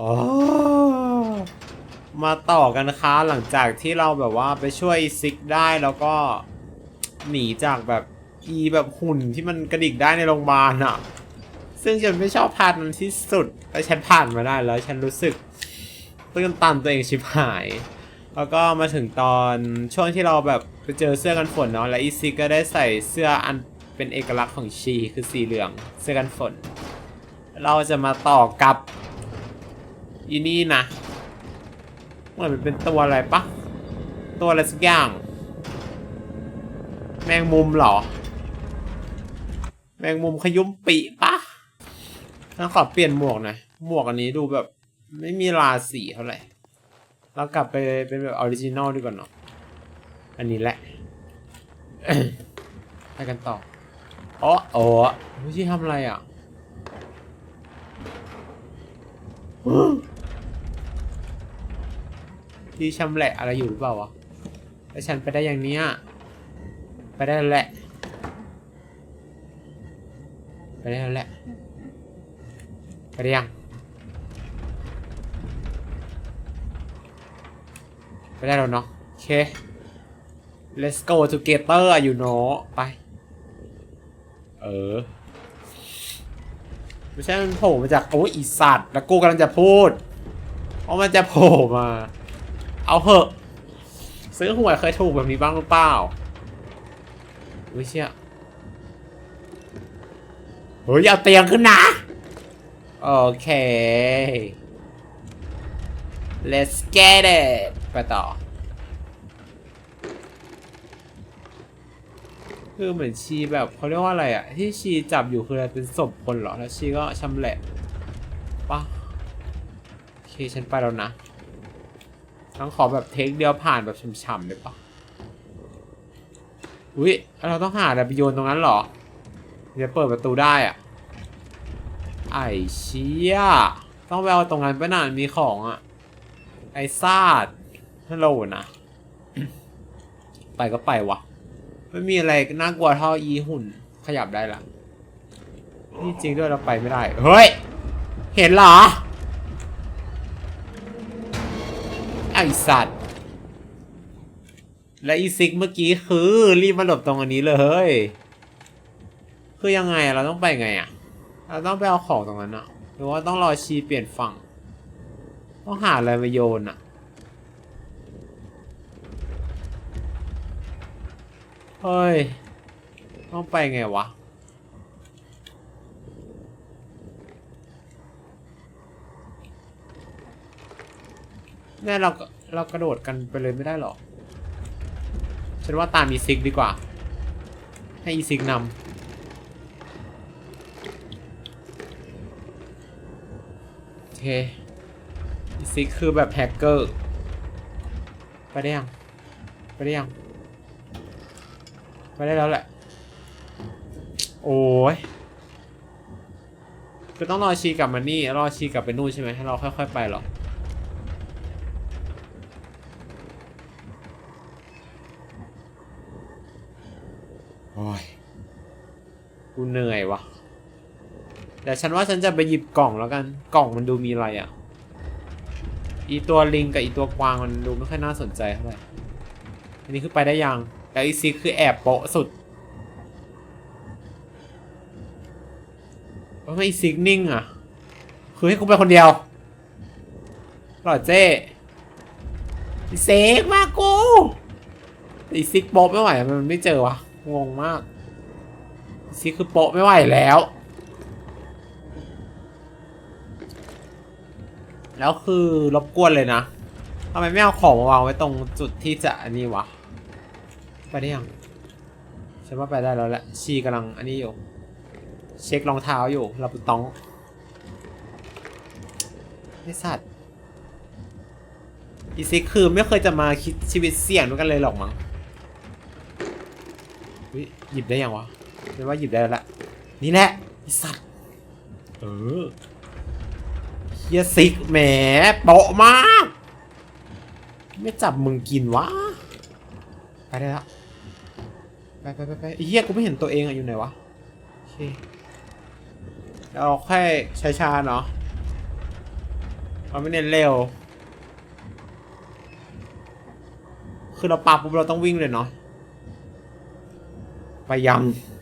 อ๋อมาต่อกันนะคะหลังจากที่เราแบบว่าไปช่วยซิกได้แล้วก็หนีจากแบบอีแบบหุ่นที่มันกระดิกได้ในโรงพยาบาลอะซึ่งฉันไม่ชอบพาร์ทนั้นที่สุดแต่ฉันผ่านมาได้แล้ว ฉันรู้สึกตื้นตันตัวเองชิบหาย แล้วก็มาถึงตอนช่วงที่เราแบบไปเจอเสื้อกันฝนเนาะและอีซิกก็ได้ใส่เสื้ออันเป็นเอกลักษณ์ของชีคือสีเหลือง เสื้อกันฝน เราจะมาต่อกับ อีนี่นะเหมือนมันเป็นตัวอะไรปะตัวอะไรสักอย่าง แมงมุมเหรอ แมงมุมขยุ้มปีปะฉันขอเปลี่ยนหมวกหน่อยหมวกอันนี้ดูแบบ ไม่มีราสีเท่าไหร่เรากลับไปเป็นแบบออริจินอลดีกว่าเนาะอันนี้แหละไปกันต่ออ๋ออ๋อวิธีทำอะไรอะ พี่ชำแหละอะไรอยู่หรือเปล่าวะแล้วฉันไปได้อย่างเนี้ยไปได้แล้วแหละ ไปได้แล้วแหละ ไปได้ยัง ไปได้แล้วเนาะโอเค let's go together อะอยู่เนาะไป เออ ไม่ใช่มันโผล่มาจากโอ้ยอีสัตว์แล้วกูกำลังจะพูดว่ามันจะโผล่มา เอาเหอะ ซื้อหวยเคยถูกแบบนี้บ้างหรือเปล่าอุ้ยเชี่ยเฮ้ยเอาเตียงขึ้นนะ โอเค let's get it ไปต่อ คือเหมือนชีแบบเขาเรียกว่าอะไรอะที่ชีจับอยู่คืออะไรเป็นศพคนเหรอ แล้วชีก็ชำแหละปะโอเค ฉันไปแล้วนะ ต้องขอแบบเทคเดียวผ่านแบบฉ่ำๆเลยปะอุ้ยเราต้องหาอะไรไปโยนตรงนั้นเหรอเดี๋ยวเปิดประตูได้อะไอ้เชี่ยต้องไปเอาตรงนั้นไปนานมีของอะไอ้ซาดฮัลโหลนะไปก็ไปวะไม่มีอะไรน่ากลัวเท่าอีหุ่นขยับได้ละนี่จริงด้วยเราไปไม่ได้ เฮ้ย เห็นเหรอ ไอสัตว์ และอีซิกเมื่อกี้คือรีบมาหลบตรงอันนี้เลย คือยังไงเราต้องไปไงอะเราต้องไปเอาของตรงนั้นอะหรือว่าต้องรอชีเปลี่ยนฝั่ง ต้องหาอะไรมาโยนอะเฮ้ย ต้องไปไงวะ น่เราก็เรากระโดดกันไปเลยไม่ได้หรอก ฉันว่าตามอีซิกดีกว่า ให้อีซิกนำโอเคอีซิกคือแบบแฮกเกอร์ ไปได้ยัง ไปได้ยัง ไปได้แล้วแหละ โอ้ยก็ต้องรอชีกลับมานี่รอชีกลับไปนู่นใช่ไหมให้เราค่อย ๆ ไปหรอ โอ้ย กู เหนื่อยวะแต่ฉันว่าฉันจะไปหยิบกล่องแล้วกัน กล่องมันดูมีอะไรอะ อีตัวลิงกับอีตัวกวางมันดูไม่ค่อยน่าสนใจเท่าไหร่ อันนี้คือไปได้ยังแต่อีซิกคือแอบโปะสุดทำไมอีซิกนิ่งอะ คือให้กูไปคนเดียวหรอเจ้อีเซกมากกูอีซิกโปะไม่ไหวมันไม่เจอวะ งงมาก ซิคือโปะไม่ไหวแล้ว แล้วคือรบกวนเลยนะทำไมไม่เอาของมาวางไว้ตรงจุดที่จะอันนี้วะ ไปได้ยังฉันว่าไปได้แล้วแหละ ชีกำลังอันนี้อยู่ เช็ครองเท้าอยู่ลาบุตองไอสัตว์อีซิคือไม่เคยจะมาคิดชีวิตเสี่ยงด้วยกันเลยหรอกมั้งหยิบได้ยังวะ เป็นว่าหยิบได้แล้วละนี่แหละไอสัตว์เออเฮียซิกแหมโปะมาก ไม่จับมึงกินวะ ไปได้แล้วไปไปไปไปไอ้เฮียกูไม่เห็นตัวเองอะอยู่ไหนวะโอเคเราแค่ช้าๆเนาะเราไม่เน้นเร็ว คือเราปาปุ๊บเราต้องวิ่งเลยเนาะไปยังไม่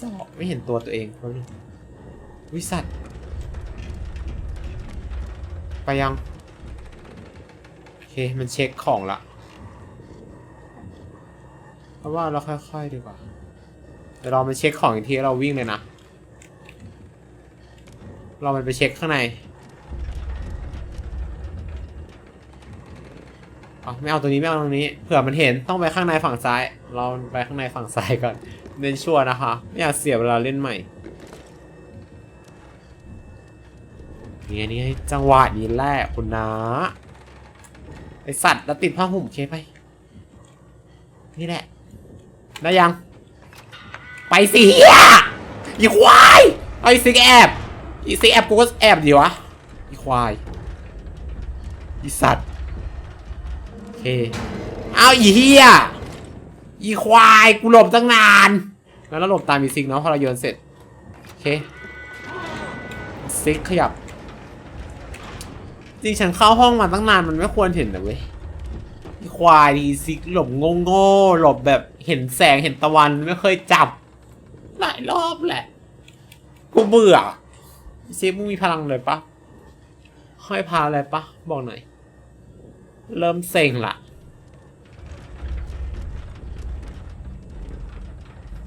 สอไม่เห็นตัวตัวเองแป๊บนึงวิสัตว์ไปยัง โอเค มันเช็คของละเพราะว่าเราค่อยๆดีกว่าเดี๋ยวเรามาเช็คของอีกทีเราวิ่งเลยนะ เรามันไปเช็คข้างในเอาไม่เอาตัวนี้ไม่เอาตรงนี้ เผื่อมันเห็นต้องไปข้างในฝั่งซ้าย เราไปข้างในฝั่งซ้ายก่อน เน้นชัวนะคะ ไม่อยากเสียเวลาเล่นใหม่นี่นี่จังหวะนี้แหละคุณนะไอสัตว์แล้วติดผ้าห่มเคไป นี่แหละ ได้ยัง ไปสิเฮียอีควายไอซิกแอบอีซิกแอบกูก็แอบดีวะอีควายอีสัตว์โอเคเอาอีเฮียอีควายกูหลบตั้งนาน แล้วเราหลบตามอีซิกเนาะพอเราโยนเสร็จ โอเค ซิกขยับ จริงฉันเข้าห้องมาตั้งนานมันไม่ควรเห็นนะเว้ยควายอีซิกหลบโง่โง่ๆหลบแบบเห็นแสงเห็นตะวันไม่เคยจับ หลายรอบแหละ กูเบื่อซีมึงมีพลังเลยปะห้อยพาอะไรปะบอกหน่อย เริ่มเซ็งละ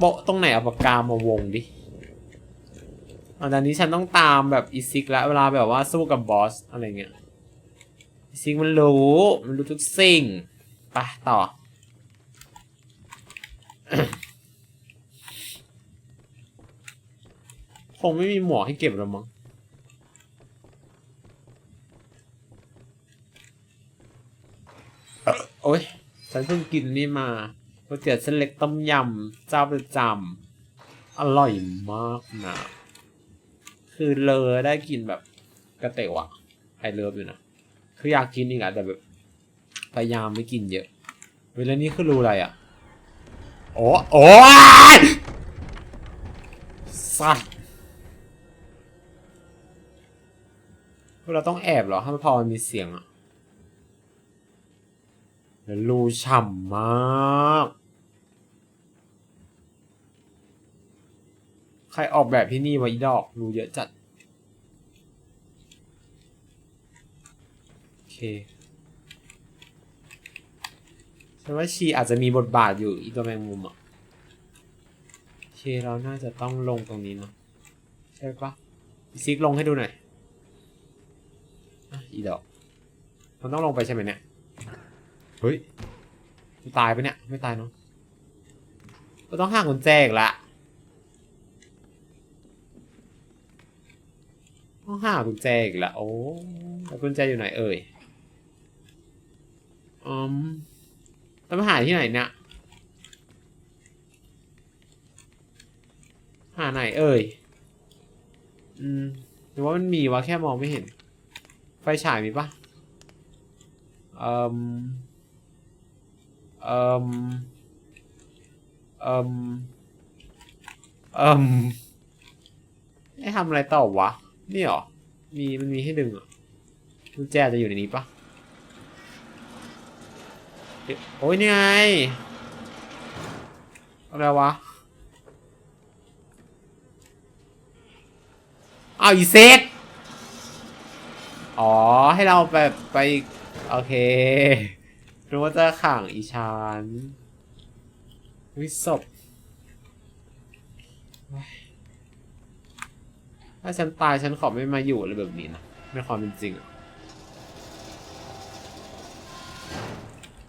โปะตรงไหนเอาปากกามาวงดิอันนี้ฉันต้องตามแบบอีซิกแล้วเวลาแบบว่าสู้กับบอสอะไรเงี้ยอีซิกมันรู้ มันรู้ทุกสิ่งไปต่อ คงไม่มีหมวกให้เก็บแล้วมั้งโอ้ยฉันเพิ่งกินนี่มา ก๋วยเตี๋ยวเส้นเล็กต้มยำเจ้าประจำอร่อยมากนะคือเลอได้กินแบบกระเตวอะไอเลิฟอยู่นะคืออยากกินอีกอะแต่แบบพยายามไม่กินเยอะ เวลานี้คือรู้อะไรอะโอ้โอ้สัตว์เราต้องแอบเหรอถ้าพอมันมีเสียงอะ แล้วรูฉ่ำมาก ใครออกแบบที่นี่วะอีดอกรูเยอะจัด โอเคฉันว่าชีอาจจะมีบทบาทอยู่อีตัวแมงมุมอะโอเคเราน่าจะต้องลงตรงนี้เนอะใช่ปะซิกลงให้ดูหน่อยอีดอกมันต้องลงไปใช่ไหมเนี่ย เฮ้ยกูตายไปะเนี่ย ไม่ตายเนาะก็ต้องห้างกุญแจอีกละต้องห้ากุญแจอีกละโอ้แล้วกุญแจอยู่ไหนเอ่ยอืมต้องไปหาที่ไหนเนี่ยหาไหนเอ่ยอืมหรือว่ามันมีวะแค่มองไม่เห็น ไฟฉายมีปะอ่ม เอ่มเอ่มเอ่มให้ทำอะไรต่อวะ นี่หรอ มีมันมีให้ดึงอะกุญแจจะอยู่ในนี้ปะโอ้ยนี่ไง อะไรวะ เอาอีเซตอ๋อ ให้เราแบบไป โอเค รู้ว่าจะขังอีชานวิศพเฮ้ยถ้าฉันตายฉันขอไม่มาอยู่อะไรแบบนี้นะในความเป็นจริงอะ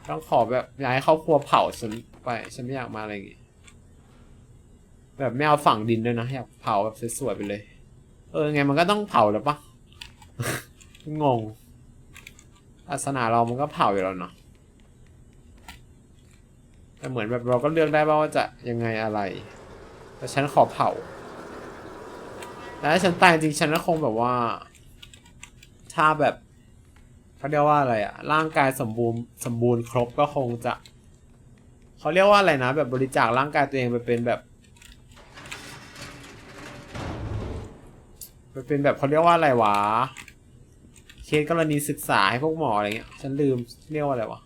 ต้องขอแบบอยากให้ครอบครัวเผาฉันไป ฉันไม่อยากมาอะไรอย่างงี้ แบบไม่เอาฝังดินด้วยนะ อยากเผาแบบสวยๆไปเลย เออไงมันก็ต้องเผาแล้วปะงงศาสนาเรามันก็เผาอยู่แล้วเนาะ แต่เหมือนแบบเราก็เลือกได้ว่าจะยังไงอะไร แต่ฉันขอเผาแต่ถ้าฉันตายจริงฉันก็คงแบบว่า ถ้าแบบเขาเรียกว่าอะไรอะร่างกายสมบูรณ์สมบูรณ์ครบก็คงจะเขาเรียกว่าอะไรนะ แบบบริจาคร่างกายตัวเองไปเป็นแบบไปเป็นแบบเขาเรียกว่าอะไรวะ เคสกรณีศึกษาให้พวกหมออะไรเงี้ย ฉันลืมเรียกว่าอะไรวะ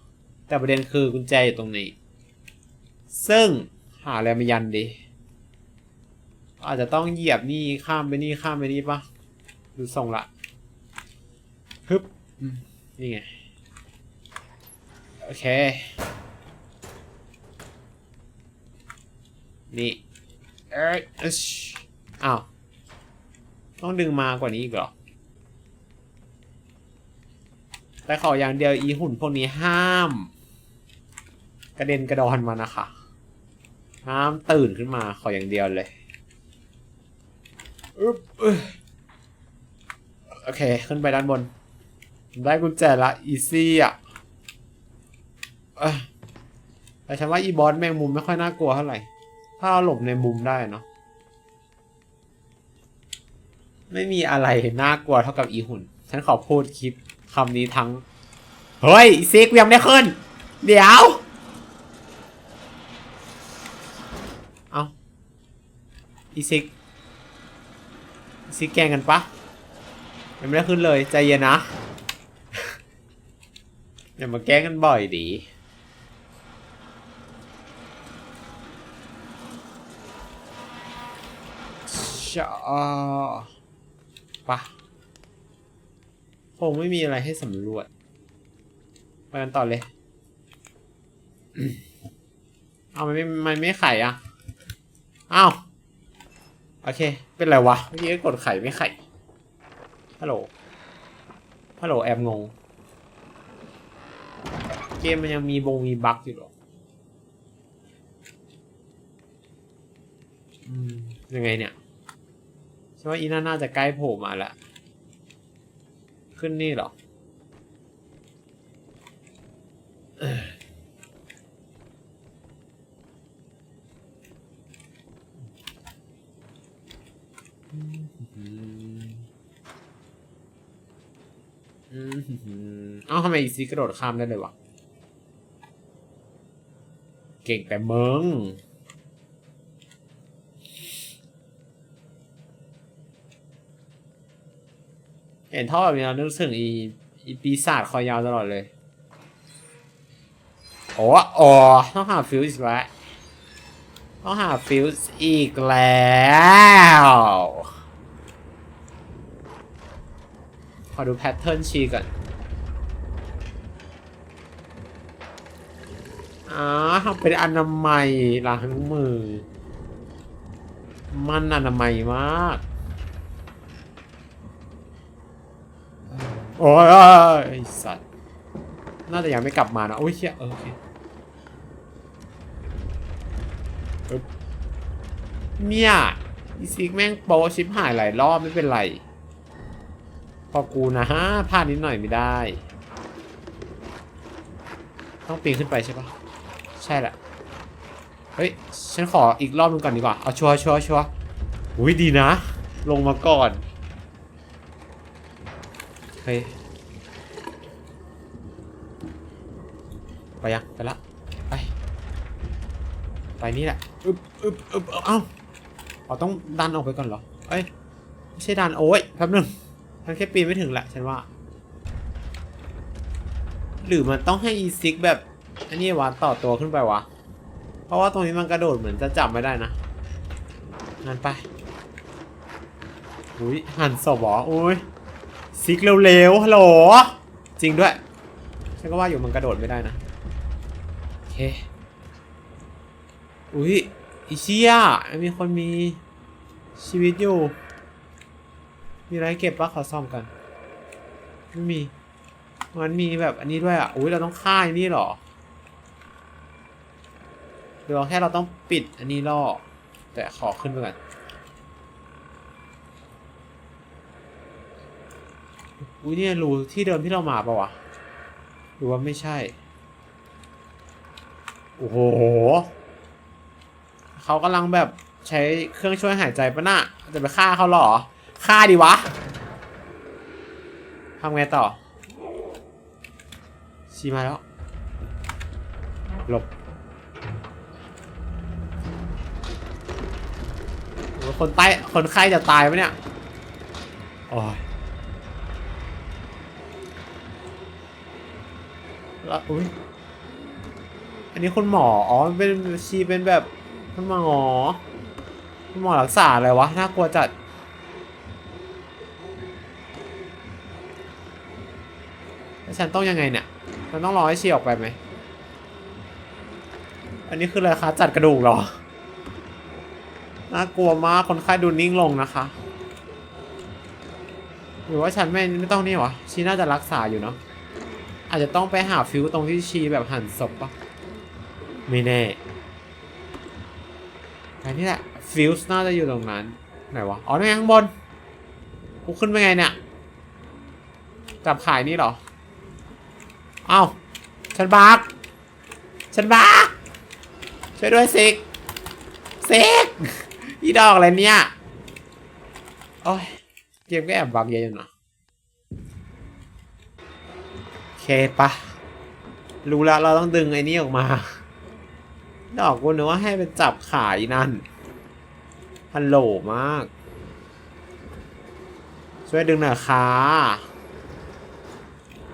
แต่ประเด็นคือกุญแจอยู่ตรงนี้ ซึ่งหาอะไรมายันดี อาจจะต้องเหยียบนี่ข้ามไปนี่ข้ามไปนี่ปะดูทรงละฮึบนี่ไง โอเค นี่ เอ้ยอึ๊ชอ้าว ต้องดึงมากว่านี้อีกเหรอ แต่ขออย่างเดียวอีหุ่นพวกนี้ห้าม กระเด็นกระดอนมานะคะ ห้ามตื่นขึ้นมาขออย่างเดียวเลยอึ๊บอึ๊บโอเค ขึ้นไปด้านบน ได้กุญแจละอีซี่อะเอ้ยแต่ฉันว่าอีบอสแมงมุมไม่ค่อยน่ากลัวเท่าไหร่ ถ้าเราหลบในมุมได้เนาะไม่มีอะไรน่ากลัวเท่ากับอีหุ่น ฉันขอพูดคลิปคำนี้ทั้ง เฮ้ยอีซิกยังไม่ได้ขึ้น เดี๋ยว เอา อีซิกอีซิกแกล้งกันปะยังไม่ได้ขึ้นเลยใจเย็นนะอย่ามาแกล้งกันบ่อยดีชะปะคงไม่มีอะไรให้สำรวจไปกันต่อเลย เอามันไม่มันไม่ไข่อะ อ้าว โอเค เป็นไรวะ เมื่อกี้กดไข่ไม่ไข่ ฮัลโหล ฮัลโหล แอบงง เกมมันยังมีบงมีบั๊กอยู่หรออยังไงเนี่ยฉันว่าอีน่าน่าจะใกล้โผล่มาแล้วขึ้นนี่หรอ เอ้าทำไมอีซีกระโดดข้ามได้เลยวะ เก่งแต่เมึงเห็นท่อแบบนี้เรานึกถึงอีอีปีศาจคอยาวตลอดเลย โอ้อ๋อต้องหาฟิวส์แล้วต้องหาฟิวส์อีกแล้ว ข อดูแพทเทิร์นชีก่อนอ๋อเป็นอนามัยล้างมือ มันอนามัยมากโอ้ยไอสัตว์ น่าจะยังไม่กลับมานะโอ้ยเชี่ยเออโอเคเนี่ยอีซิกแม่งโปชิปหายหลายรอบไม่เป็นไร พอกูนะฮะพลาดนิดหน่อยไม่ได้ ต้องปีนขึ้นไปใช่ปะใช่แหละ เฮ้ย ฉันขออีกรอบนึงก่อนดีกว่า เอาชัวร์ชัวร์ชัวร์อุ้ยดีนะ ลงมาก่อน เฮ้ย ไปยัง ไปละ ไป ไปนี่แหละ อึบอึบอึบเอ้าเอาต้องดันออกไปก่อนเหรอ เอ้ย ไม่ใช่ดัน โอ้ย แป๊บนึง ฉันแค่ปีนไม่ถึงแหละฉันว่า หรือมันต้องให้อีซิกแบบอันนี้วะต่อตัวขึ้นไปวะ เพราะว่าตรงนี้มันกระโดดเหมือนจะจับไม่ได้นะงั้นไปอุ้ยหันศพหรออุ้ยซิกเร็วๆฮัลโหลจริงด้วยฉันก็ว่าอยู่มันกระโดดไม่ได้นะโอเคอุ้ยอีเชียมีคนมีชีวิตอยู่ มีอะไรเก็บปะขอซ่อมกันไม่มีมันมีแบบอันนี้ด้วยอะอุ้ยเราต้องฆ่าอันนี้หรอหรือว่าแค่เราต้องปิดอันนี้ล่อแต่ขอขึ้นไปก่อนอุ้ยเนี่ยรูที่เดิมที่เรามาปะวะหรือว่าไม่ใช่ โอ้โหเขากำลังแบบใช้เครื่องช่วยหายใจปะน่ะจะไปฆ่าเขาหรอ ฆ่าดิวะทำไงต่อ ชีมาแล้ว หลบโอ้ยคนใต้คนไข้จะตายปะเนี่ย โอ้ยแล้วอุ้ย อันนี้คุณหมอ อ๋อมันเป็นชีเป็นแบบคุณหมอคุณหมอรักษาอะไรวะ น่ากลัวจัด แล้ว ฉันต้องยังไงเนี่ยฉันต้องรอให้ชีออกไปไหม อันนี้คืออะไรคะจัดกระดูกหรอ น่ากลัวมากคนไข้ดูนิ่งลงนะคะ หรือว่าฉันไม่ไม่ต้องนี่วะชีน่าจะรักษาอยู่เนาะ อาจจะต้องไปหาฟิวตรงที่ชีแบบหั่นศพปะไม่แน่อันนี้แหละฟิวส์น่าจะอยู่ตรงนั้น ไหนวะ อ๋อนี่นไงข้างบนกูขึ้นไปไงเนี่ย จับขายนี่หรอ เอ้าฉันบักฉันบักช่วยด้วยซิกซิกอีดอกอะไรเนี่ยโอ้ยเกมก็แอบบักเยอะอยู่นะโอเคปะรู้แล้วเราต้องดึงไอ้นี่ออกมา ดอกกูนึกว่าให้เป็นจับขายนั่นฮัลโหลมาก ช่วยดึงหน่อยค่ะ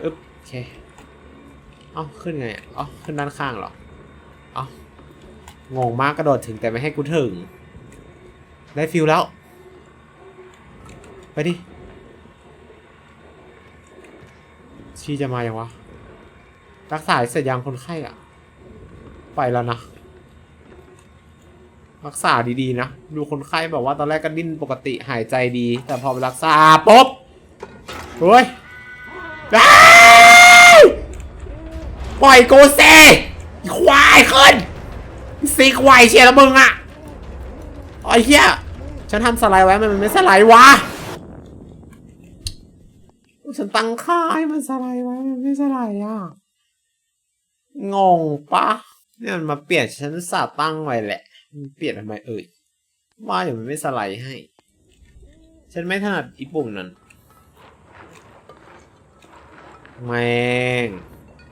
อึ๊บโอเค เอ้าขึ้นไงเอ้าขึ้นด้านข้างเหรอเอ้างงมากกระโดดถึงแต่ไม่ให้กูถึง ได้ฟิลแล้ว ไปดิชีจะมาอยังวะ รักษาเสร็จยังคนไข้อะไปแล้วนะ รักษาดีๆนะ ดูคนไข้แบบว่าตอนแรกก็ดิ้นปกติหายใจดี แต่พอไปรักษาปุ๊บเฮ้ยอ้า ปล่อยกูเซควายขึ้นซีควายเชียร์แล้วมึงอะไอ้เหี้ยฉันทำสไลด์ไว้มันไม่สไลด์วะฉันตั้งค่าให้มันสไลด์ไว้มันไม่สไลด์อะงงปะเนี่ยมันมาเปลี่ยนฉันสาตั้งไว้แหละ มันเปลี่ยนทำไมเอ่ยว่าเดี๋ยวมันไม่สไลด์ให้ ฉันไม่ถนัดอีปุ่มนั้นแม่ง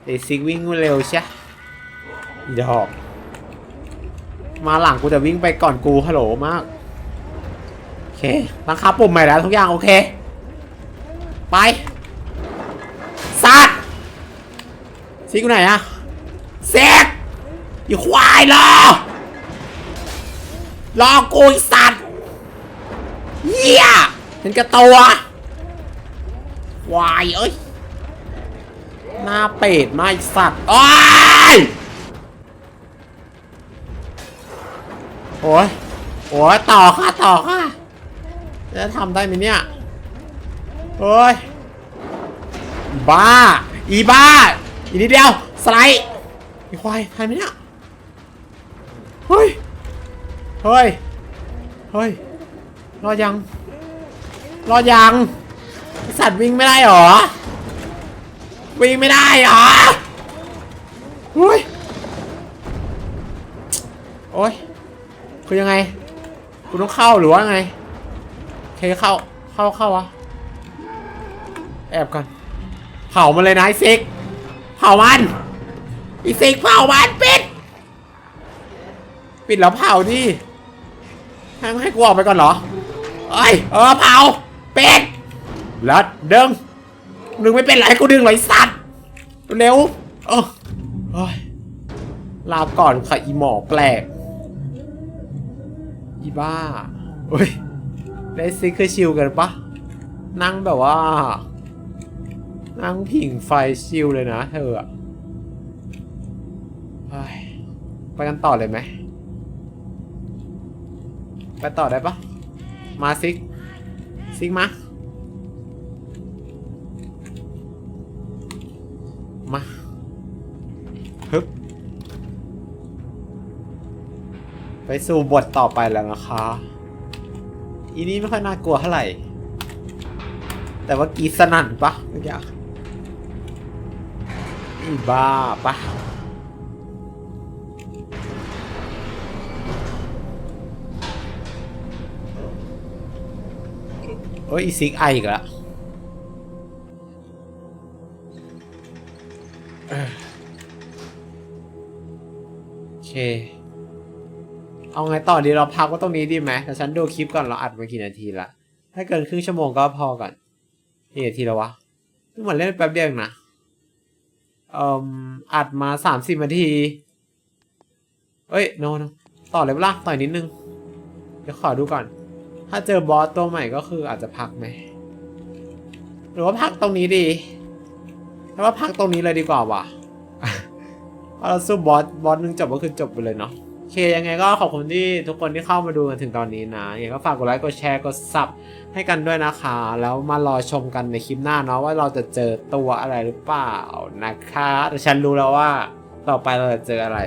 ไอซิกวิ่งเร็วใช่อีดอก มาหลังกูจะวิ่งไปก่อนกูฮัลโหลมาก โอเคตั้งค่าปุ่มใหม่แล้วทุกอย่างโอเค ไปสัตว์ซิกอยู่ไหนอะเซกอยู่ควายรอรอกูไอ้สัตว์เหี้ยเห็นกระตัวควายเอ้ย หน้าเป็ดไมาไอสัตว์โอ้ยโอ้ยโอ้ยต่อค่ะต่อค่ะจะทำได้ไหมเนี่ยเฮ้ยบ้า อีบ้า อีนิดเดียว สไลด์อีควายทันไหมเนี่ย เฮ้ย เฮ้ย เฮ้ย รอดยัง รอดยัง สัตว์วิ่งไม่ได้หรอ วิ่งไม่ได้หรอเฮ้ยโอ้ยคือยังไงกูต้องเข้าหรือว่าไงเคเข้าเข้าเข้าวะแอบก่อนเผามันเลยนะไอซิกเผามันไอซิกเผามันปิด ปิดแล้วเผาดิให้ให้กูออกไปก่อนเหรอเอ้ยเออเผาปิดแล้วดึง ดึงไม่เป็นไรกูดึงเลยสัตว์เร็วเออเฮ้ยลาก่อนค่ะอีหมอแปลก อีบ้าเฮ้ยได้ซิกคือชิลกันปะนั่งแบบว่า นั่งผิงไฟชิลเลยนะเธอไปกันต่อเลยไหม ไปต่อได้ปะมาซิก ซิกมามา ฮึบไปสู่บทต่อไปแล้วนะคะ อีนี้ไม่ค่อยน่ากลัวเท่าไหร่ แต่ว่ากีสนั่นปะเมื่อกี้อีบ้าปะโอ้ยอีซิกไออีกแล้ว เค เอาไงต่อดีเราพักไว่าตรงนี้ดีไหมแต่ฉันดูคลิปก่อนเราอัดมากี่นาทีละถ้าเกินครึ่งชั่วโมงก็พอก่อนนี่นาทีแล้ววะเพิ่งมาเล่นแป๊บเดียวนะเอ่มอัดมาสามสิบนาทีเอ้ยโนโนต่อเลยล่าต่อยนิดนึง เดี๋ยวขอดูก่อน ถ้าเจอบอสตัวใหม่ก็คืออาจจะพักไหมหรือว่าพักตรงนี้ดีแต่ว่าพักตรงนี้เลยดีกว่าว่ะ พอเราสู้บอสบอสหนึ่งจบก็คือจบไปเลยเนาะโอเคยังไงก็ขอบคุณที่ทุกคนที่เข้ามาดูกันถึงตอนนี้นะยังไงก็ฝากกดไลค์กดแชร์กดซับให้กันด้วยนะคะ แล้วมารอชมกันในคลิปหน้าเนาะว่าเราจะเจอตัวอะไรหรือเปล่านะคะแต่ฉันรู้แล้วว่าต่อไปเราจะเจออะไร